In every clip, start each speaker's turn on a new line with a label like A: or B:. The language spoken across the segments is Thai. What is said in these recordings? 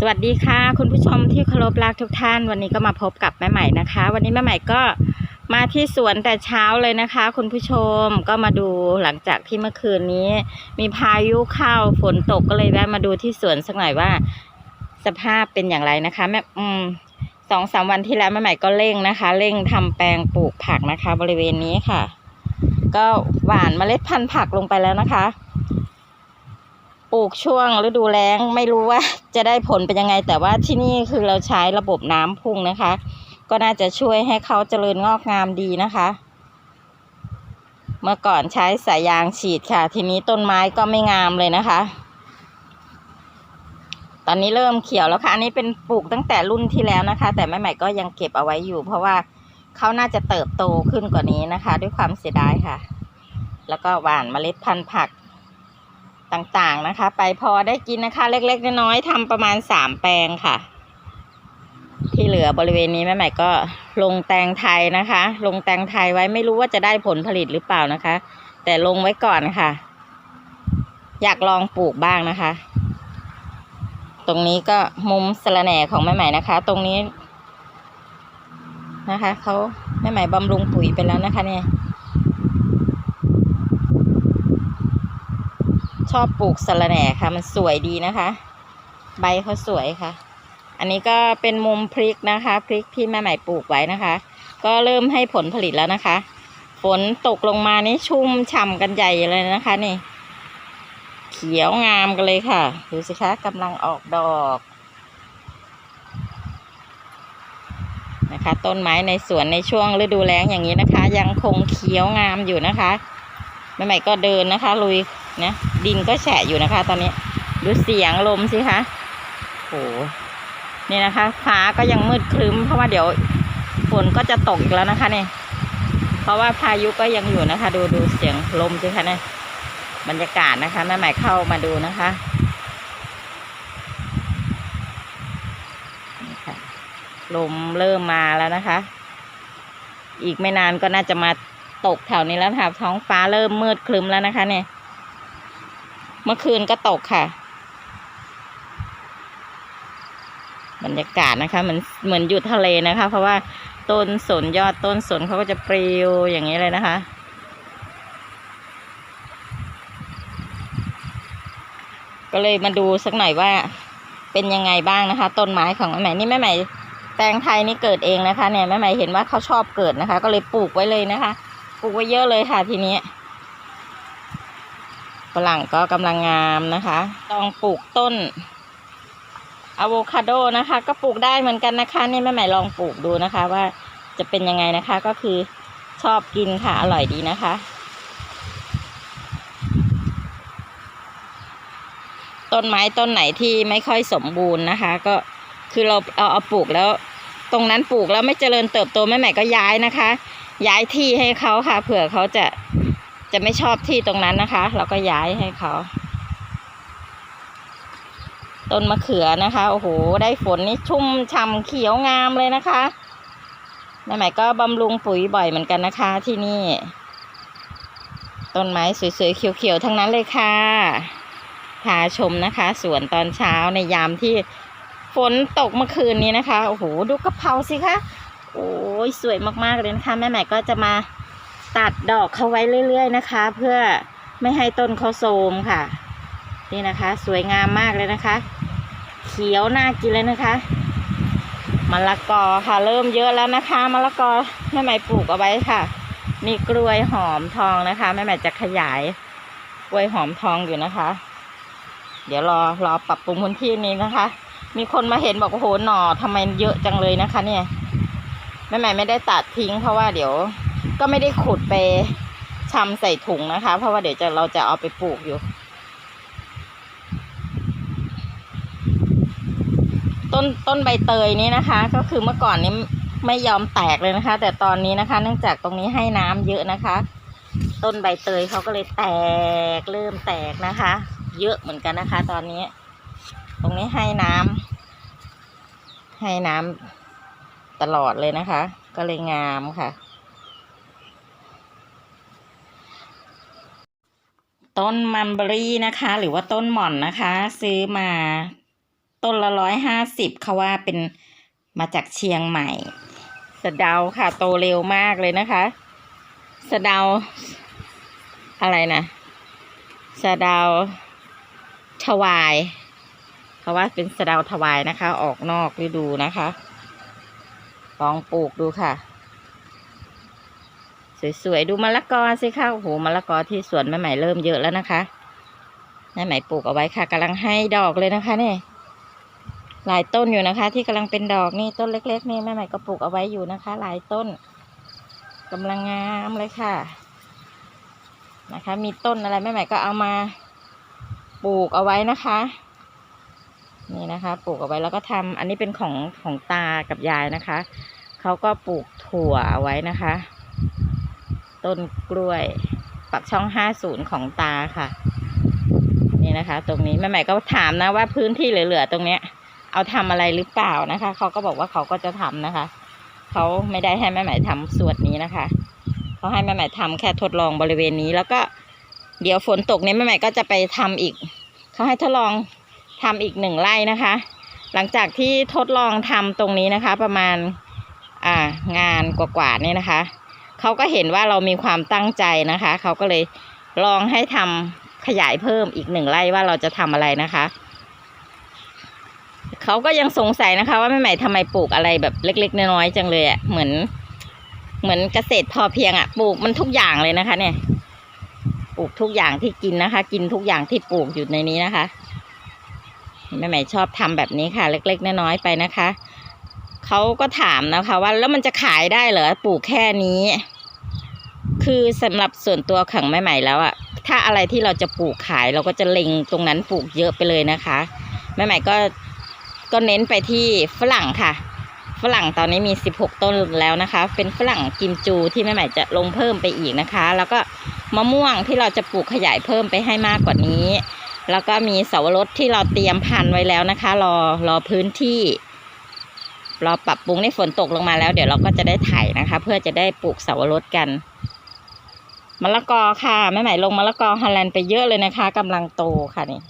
A: สวัสดีค่ะ คุณผู้ชมที่เคารพรักทุกท่าน วันนี้ก็มาพบกับแม่ใหม่นะคะ วันนี้แม่ใหม่ก็มาที่สวนแต่เช้าเลยนะคะ คุณผู้ชมก็มาดูหลังจากที่เมื่อคืนนี้ มีพายุเข้าฝนตกก็เลยแวะมาดูที่สวนสักหน่อยว่า สภาพเป็นอย่างไรนะคะแม่อืมสองสามวันที่แล้วแม่ใหม่ก็เร่งนะคะ เร่งทำแปลงปลูกผักนะคะ บริเวณนี้ค่ะ ก็หว่านเมล็ดพันธุ์ผักลงไปแล้วนะคะ ลูกช่วงฤดูแล้งไม่รู้ว่าจะได้ผลเป็นยังไง แต่ว่าที่นี่คือเราใช้ระบบน้ำพุ่งนะคะ ก็น่าจะช่วยให้เขาเจริญงอกงามดีนะคะ เมื่อก่อนใช้สายยางฉีดค่ะ ทีนี้ต้นไม้ก็ไม่งามเลยนะคะ ตอนนี้เริ่มเขียวแล้วค่ะ อันนี้เป็นปลูกตั้งแต่รุ่นที่แล้วนะคะ แต่แม่ใหม่ก็ยังเก็บเอาไว้อยู่ เพราะว่าเขาน่าจะเติบโตขึ้นกว่านี้นะคะ ด้วยความเสียดายค่ะ แล้วก็หว่านเมล็ดพันธุ์ผัก ต่างๆนะคะ ไปพอได้กินนะคะ เล็กๆน้อยๆทำประมาณสามแปลงค่ะ ที่เหลือบริเวณนี้แม่ใหม่ก็ลงแตงไทยนะคะ ลงแตงไทยไว้ไม่รู้ว่าจะได้ผลผลิตหรือเปล่านะคะ แต่ลงไว้ก่อนค่ะ อยากลองปลูกบ้างนะคะ ตรงนี้ก็มุมสะระแหน่ของแม่ใหม่นะคะ ตรงนี้นะคะเขาแม่ใหม่บำรุงปุ๋ยไปแล้วนะคะเนี่ย อบปลูกสะระแหน่ค่ะ มันสวยดีนะคะ ใบเขาสวยค่ะ อันนี้ก็เป็นมุมพริกนะคะ พริกที่แม่ใหม่ปลูกไว้นะคะ ก็เริ่มให้ผลผลิตแล้วนะคะ ฝนตกลงมานี่ชุ่มฉ่ำกันใหญ่เลยนะคะนี่ เขียวงามกันเลยค่ะดูสิคะกำลังออกดอกนะคะ ต้นไม้ในสวนในช่วงฤดูแล้งอย่างนี้นะคะ ยังคงเขียวงามอยู่นะคะแม่ใหม่ก็เดินนะคะ ลุย นะดินก็แฉะอยู่นะคะ ตอนนี้ ดูเสียงลมสิคะโหนี่นะคะ ฟ้าก็ยังมืดครึ้ม เพราะว่าเดี๋ยวฝนก็จะตกอีกแล้วนะคะเนี่ยเพราะว่าพายุก็ยังอยู่นะคะ ดูดูเสียงลมสิคะเนี่ยบรรยากาศนะคะแม่หม่เข้ามาดูนะคะนี่ค่ะลมเริ่มมาแล้วนะคะ อีกไม่นานก็น่าจะมาตกแถวนี้แล้วค่ะท้องฟ้าเริ่มมืดครึ้มแล้วนะคะเนี่ย เมื่อคืนก็ตกค่ะ บรรยากาศนะคะเหมือนเหมือนอยู่ทะเลนะคะ เพราะว่าต้นสนยอดต้นสนเขาก็จะปลิวอย่างนี้เลยนะคะก็เลยมาดูสักหน่อยว่าเป็นยังไงบ้างนะคะ ต้นไม้ของแม่ใหม่นี่แม่ใหม่แตงไทยนี่เกิดเองนะคะ เนี่ยแม่ใหม่เห็นว่าเขาชอบเกิดนะคะ ก็เลยปลูกไว้เลยนะคะ ปลูกไว้เยอะเลยค่ะทีนี้ ฝรั่งก็กำลังงามนะคะต้องปลูกต้นอะโวคาโดนะคะ ก็ปลูกได้เหมือนกันนะคะนี่แม่ใหม่ลองปลูกดูนะคะ ว่าจะเป็นยังไงนะคะก็คือชอบกินค่ะอร่อยดีนะคะ ต้นไม้ต้นไหนที่ไม่ค่อยสมบูรณ์นะคะ ก็คือเราเอาเอาปลูกแล้ว ตรงนั้นปลูกแล้วไม่เจริญเติบโตแม่ใหม่ก็ย้ายนะคะ ย้ายที่ให้เขาค่ะเผื่อเขาจะ จะไม่ชอบที่ตรงนั้นนะคะ เราก็ย้ายให้เขาต้นมะเขือนะคะโอ้โหได้ฝนนี่ชุ่มฉ่ำเขียวงามเลยนะคะแม่ใหม่ก็บำรุงปุ๋ยบ่อยเหมือนกันนะคะที่นี่ ต้นไม้สวยๆเขียวๆทั้งนั้นเลยค่ะ พาชมนะคะสวนตอนเช้าในยามที่ฝนตกเมื่อคืนนี้นะคะโอ้โหดูกระเพราสิคะโอ้ยสวยมากๆเลยนะคะแม่ใหม่ก็จะมา ตัดดอกเขาไว้เรื่อยๆนะคะ เพื่อไม่ให้ต้นเขาโทรมค่ะ นี่นะคะ สวยงามมากเลยนะคะ เขียวน่ากินเลยนะคะมะละกอค่ะ เริ่มเยอะแล้วนะคะมะละกอแม่ใหม่ปลูกเอาไว้ค่ะ มีกล้วยหอมทองนะคะแม่ใหม่จะขยายกล้วยหอมทองอยู่นะคะ เดี๋ยวรอรอปรับปรุงพื้นที่นี้นะคะ มีคนมาเห็นบอกโอ้โหหน่อทำไมเยอะจังเลยนะคะ เนี่ยแม่ใหม่ไม่ได้ตัดทิ้งเพราะว่าเดี๋ยว ก็ไม่ได้ขุดไปชำใส่ถุงนะคะ เพราะว่าเดี๋ยวจะเราจะเอาไปปลูกอยู่ ต้นต้นใบเตยนี้นะคะ ก็คือเมื่อก่อนนี้ไม่ยอมแตกเลยนะคะ แต่ตอนนี้นะคะ เนื่องจากตรงนี้ให้น้ำเยอะนะคะ ต้นใบเตยเขาก็เลยแตกเริ่มแตกนะคะ เยอะเหมือนกันนะคะ ตอนนี้ ตรงนี้ให้น้ำให้น้ำตลอดเลยนะคะ ก็เลยงามค่ะ ต้นมันเบอรี่นะคะ หรือว่าต้นหม่อนนะคะ ซื้อมาต้นละร้อยห้าสิบเขาว่าเป็นมาจากเชียงใหม่ สะเดาค่ะโตเร็วมากเลยนะคะ สะเดา อะไรนะ สะเดาถวายเขาว่าเป็นสะเดาถวายนะคะ ออกนอกฤดูนะคะ ลองปลูกดูค่ะ สวยๆ ดูมะละกอสิคะโอ้โหมะละกอที่สวนแม่ใหม่เริ่มเยอะแล้วนะคะแม่ใหม่ปลูกเอาไว้ค่ะกำลังให้ดอกเลยนะคะเนี่ยหลายต้นอยู่นะคะ ที่กำลังเป็นดอกนี่ต้นเล็ก ๆ นี่แม่ใหม่ก็ปลูกเอาไว้อยู่นะคะ หลายต้นกำลังงามเลยค่ะ นะคะ มีต้นอะไรแม่ใหม่ก็เอามาปลูกเอาไว้นะคะ นี่นะคะ ปลูกเอาไว้แล้วก็ทำอันนี้เป็นของของตากับยายนะคะเขาก็ปลูกถั่วเอาไว้นะคะ ต้นกล้วยปักช่องห้าศูนย์ของตาค่ะ นี่นะคะ ตรงนี้แม่ใหม่ก็ถามนะว่าพื้นที่เหลือๆตรงเนี้ย เอาทำอะไรหรือเปล่านะคะเขาก็บอกว่าเขาก็จะทำนะคะเขาไม่ได้ให้แม่ใหม่ทำส่วนนี้นะคะเขาให้แม่ใหม่ทำแค่ทดลองบริเวณนี้ แล้วก็เดี๋ยวฝนตกเนี่ยแม่ใหม่ก็จะไปทำอีกเขาให้ทดลองทำอีกหนึ่งไร่นะคะ หลังจากที่ทดลองทำตรงนี้นะคะ ประมาณอ่างานกว่าๆเนี่ยนะคะ เขาก็เห็นว่าเรามีความตั้งใจนะคะ เขาก็เลยลองให้ทำขยายเพิ่มอีกหนึ่งไร่ว่าเราจะทำอะไรนะคะ เขาก็ยังสงสัยนะคะ ว่าแม่ใหม่ทำไมปลูกอะไรแบบเล็ก ๆ น้อยๆจังเลยอะ่ะเหมือน เหมือนเกษตรพอเพียงอะ่ะปลูกมันทุกอย่างเลยนะคะ เนี่ยปลูกทุกอย่างที่กินนะคะ กินทุกอย่างที่ปลูกอยู่ในนี้นะคะแม่ใหม่ชอบทำแบบนี้ค่ะ เล็ก ๆ น้อยๆไปนะคะ เขาก็ถามนะคะว่าแล้วมันจะขายได้เหรอปลูกแค่นี้ คือสำหรับส่วนตัวของแม่ใหม่แล้วอะถ้าอะไรที่เราจะปลูกขายเราก็จะเล็งตรงนั้นปลูกเยอะไปเลยนะคะแม่ใหม่ก็ก็เน้นไปที่ฝรั่งค่ะ ฝรั่งตอนนี้มี 16 ต้นแล้วนะคะ เป็นฝรั่งกิมจูที่แม่ใหม่จะลงเพิ่มไปอีกนะคะ แล้วก็มะม่วงที่เราจะปลูกขยายเพิ่มไปให้มากกว่านี้ แล้วก็มีเสาวรสที่เราเตรียมพันไว้แล้วนะคะ รอรอพื้นที่รอปรับปรุงในฝนตกลงมาแล้ว เดี๋ยวเราก็จะได้ไถนะคะ เพื่อจะได้ปลูกเสาวรสกัน มะละกอค่ะแม่ใหม่ลงมะละกอฮอลแลนด์ไปเยอะเลยนะคะกำลังโตค่ะนี่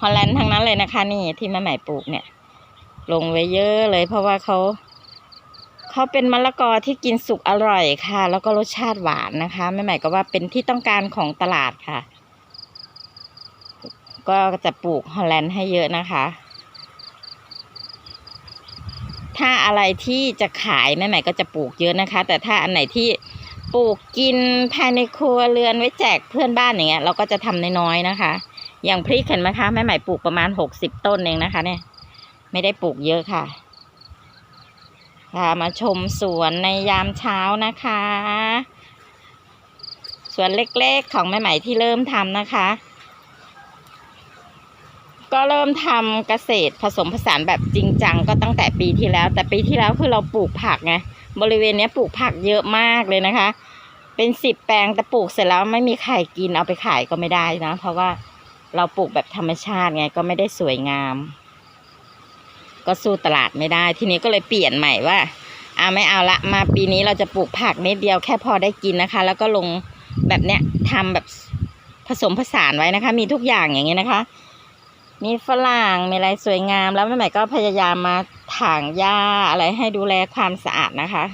A: ฮอลแลนด์ทั้งนั้นเลยนะคะ นี่ที่แม่ใหม่ปลูกเนี่ย ลงไว้เยอะเลยเพราะว่าเขาเขาเป็นมะละกอที่กินสุกอร่อยค่ะ แล้วก็รสชาติหวานนะคะแม่ใหม่ก็ว่าเป็นที่ต้องการของตลาดค่ะ ก็จะปลูกฮอลแลนด์ให้เยอะนะคะ ถ้าอะไรที่จะขายแม่ใหม่ก็จะปลูกเยอะนะคะ แต่ถ้าอันไหนที่ ปลูกกินภายในครัวเรือนไว้แจกเพื่อนบ้านอย่างเงี้ยเราก็จะทำน้อยๆนะคะ อย่างพริกเห็นไหมคะแม่ใหม่ปลูกประมาณหกสิบต้นเองนะคะ เนี่ย ไม่ได้ปลูกเยอะค่ะพามาชมสวนในยามเช้านะคะ สวนเล็กๆของแม่ใหม่ที่เริ่มทำนะคะ ก็เริ่มทำเกษตรผสมผสานแบบจริงจังก็ตั้งแต่ปีที่แล้ว แต่ปีที่แล้วคือเราปลูกผักไง บริเวณนี้ปลูกผักเยอะมากเลยนะคะ เป็นสิบแปลงแต่ปลูกเสร็จแล้วไม่มีใครกินเอาไปขายก็ไม่ได้นะ เพราะว่าเราปลูกแบบธรรมชาติไงก็ไม่ได้สวยงาม ก็สู้ตลาดไม่ได้ ทีนี้ก็เลยเปลี่ยนใหม่ว่าอ่าไม่เอาละมาปีนี้เราจะปลูกผักนิดเดียวแค่พอได้กินนะคะ แล้วก็ลงแบบเนี้ยทำแบบผสมผสานไว้นะคะ มีทุกอย่างอย่างเงี้ยนะคะ มีฝรั่งมีอะไรสวยงามแล้วแม่ใหม่ก็พยายามมา ถางหญ้าอะไรให้ดูแลความสะอาดนะคะ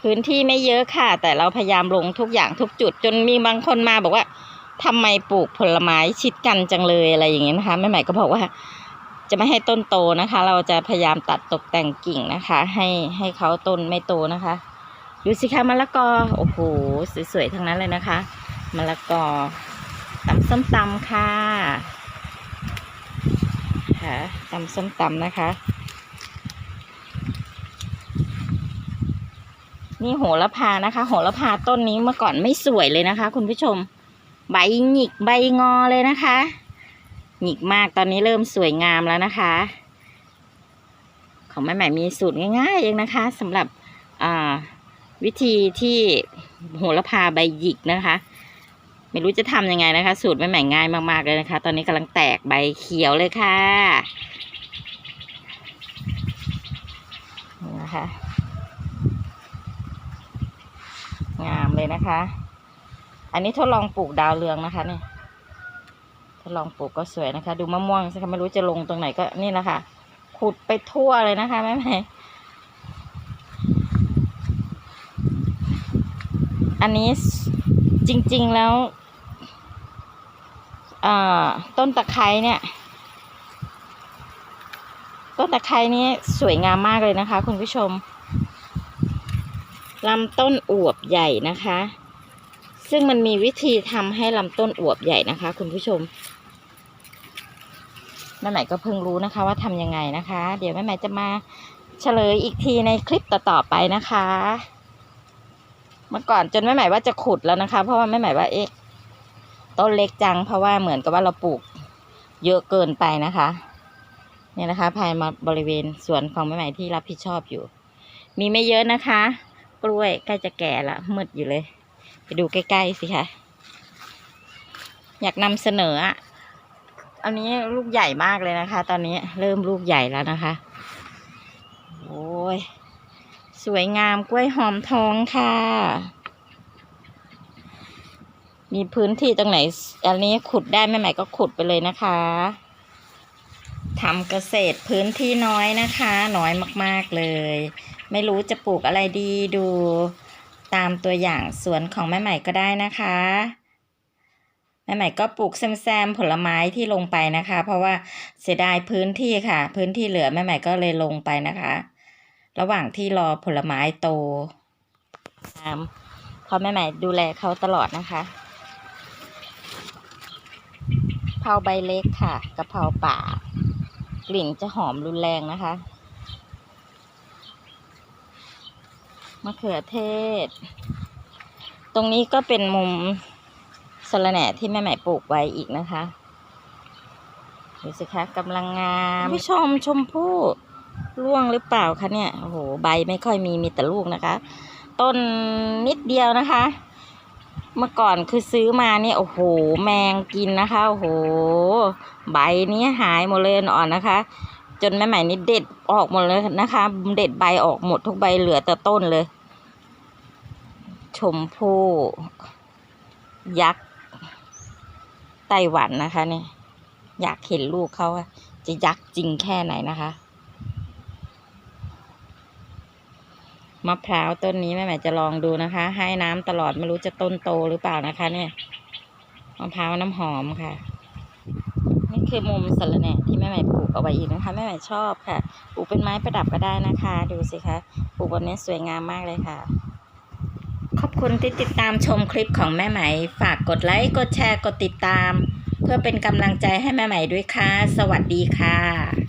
A: พื้นที่ไม่เยอะค่ะ แต่เราพยายามลงทุกอย่างทุกจุด จนมีบางคนมาบอกว่าทำไมปลูกผลไม้ชิดกันจังเลยอะไรอย่างเงี้ยนะคะแม่ใหม่ก็บอกว่า จะไม่ให้ต้นโตนะคะ เราจะพยายามตัดตกแต่งกิ่งนะคะ ให้ให้เขาต้นไม่โตนะคะดูสิคะมะละกอโอ้โหสวยๆทั้งนั้นเลยนะคะมะละกอตำส้มตำค่ะ ค่ะตำส้มตำนะคะ นี่โหระพานะคะ โหระพาต้นนี้เมื่อก่อนไม่สวยเลยนะคะ คุณผู้ชม ใบหงิกใบงอเลยนะคะ หงิกมากตอนนี้เริ่มสวยงามแล้วนะคะ ของแม่ใหม่มีสูตรง่ายๆเองนะคะสำหรับวิธีที่โหระพาใบหยิกนะคะ ไม่รู้จะทำยังไงนะคะ สูตรแม่ใหม่ง่ายมากๆเลยนะคะ ตอนนี้กำลังแตกใบเขียวเลยค่ะนี่นะคะ งามเลยนะคะ อันนี้ทดลองปลูกดาวเรืองนะคะเนี่ยถ้าลองปลูกก็สวยนะคะ ดูมะม่วงสิคะไม่รู้จะลงตรงไหนก็นี่แหละคะ ขุดไปทั่วเลยนะคะแม่แม่อันนี้จริง ๆ แล้ว ต้นตะไคร้เนี่ย ต้นตะไคร้นี่สวยงามมากเลยนะคะ คุณผู้ชมลำต้นอวบใหญ่นะคะ ซึ่งมันมีวิธีทำให้ลำต้นอวบใหญ่นะคะ คุณผู้ชมแม่ใหม่ก็เพิ่งรู้นะคะว่าทำยังไงนะคะ เดี๋ยวแม่ใหม่จะมาเฉลยอีกทีในคลิปต่อๆไปนะคะ เมื่อก่อนจนแม่ใหม่ว่าจะขุดแล้วนะคะ เพราะว่าแม่ใหม่ว่าเอ๊ะ ต้นเล็กจังเพราะว่าเหมือนกับว่าเราปลูกเยอะเกินไปนะคะเนี่ยนะคะ ภายมาบริเวณสวนของแม่ใหม่ที่รับผิดชอบอยู่ มีไม่เยอะนะคะ กล้วยใกล้จะแก่ละมืดอยู่เลย ไปดูใกล้ๆสิคะอยากนำเสนออะอันนี้ลูกใหญ่มากเลยนะคะ ตอนนี้เริ่มลูกใหญ่แล้วนะคะ โอ้ย สวยงามกล้วยหอมทองค่ะ มีพื้นที่ตรงไหน อันนี้ขุดได้แม่ใหม่ก็ขุดไปเลยนะคะทำเกษตรพื้นที่น้อยนะคะ น้อยมากๆเลย ไม่รู้จะปลูกอะไรดีดูตามตัวอย่างสวนของแม่ใหม่ก็ได้นะคะ แม่ใหม่ก็ปลูกแซมๆผลไม้ที่ลงไปนะคะ เพราะว่าเสียดายพื้นที่ค่ะ พื้นที่เหลือแม่ใหม่ก็เลยลงไปนะคะ ระหว่างที่รอผลไม้โตตามเพราะแม่ใหม่ดูแลเขาตลอดนะคะกะ เพราใบเล็กค่ะกะเพราป่ากลิ่นจะหอมรุนแรงนะคะ มะเขือเทศ ตรงนี้ก็เป็นมุมสะระแหน่ที่แม่ใหม่ปลูกไว้อีกนะคะดูสิคะกำลังงามผู้ชมชมพู่ร่วงหรือเปล่าคะเนี่ย โอ้โห ใบไม่ค่อยมีมีแต่ลูกนะคะ ต้นนิดเดียวนะคะ เมื่อก่อนคือซื้อมาเนี่ยโอ้โห แมงกินนะคะโอ้โห ใบนี้หายหมดเลยอ่อนนะคะ จนแม่ใหม่นี่เด็ดออกหมดเลยนะคะ เด็ดใบออกหมดทุกใบเหลือแต่ต้นเลย ชมพู่ยักษ์ไต้หวันนะคะเนี่ยอยากเห็นลูกเขาจะยักษ์จริงแค่ไหนนะคะ มะพร้าวต้นนี้แม่แหม่จะลองดูนะคะ ให้น้ำตลอดไม่รู้จะต้นโตหรือเปล่านะคะ เนี่ยมะพร้าวน้ำหอมค่ะ นี่คือมุมสะระแหน่ที่แม่ใหม่ปลูกเอาไว้อีกนะคะแม่ใหม่ชอบค่ะปลูกเป็นไม้ประดับก็ได้นะคะ ดูสิคะปลูกบบนี้สวยงามมากเลยค่ะขอบคุณที่ติดตามชมคลิปของแม่ไหม ฝากกดไลค์กดแชร์กดติดตาม เพื่อเป็นกำลังใจให้แม่ไหมด้วยค่ะ สวัสดีค่ะ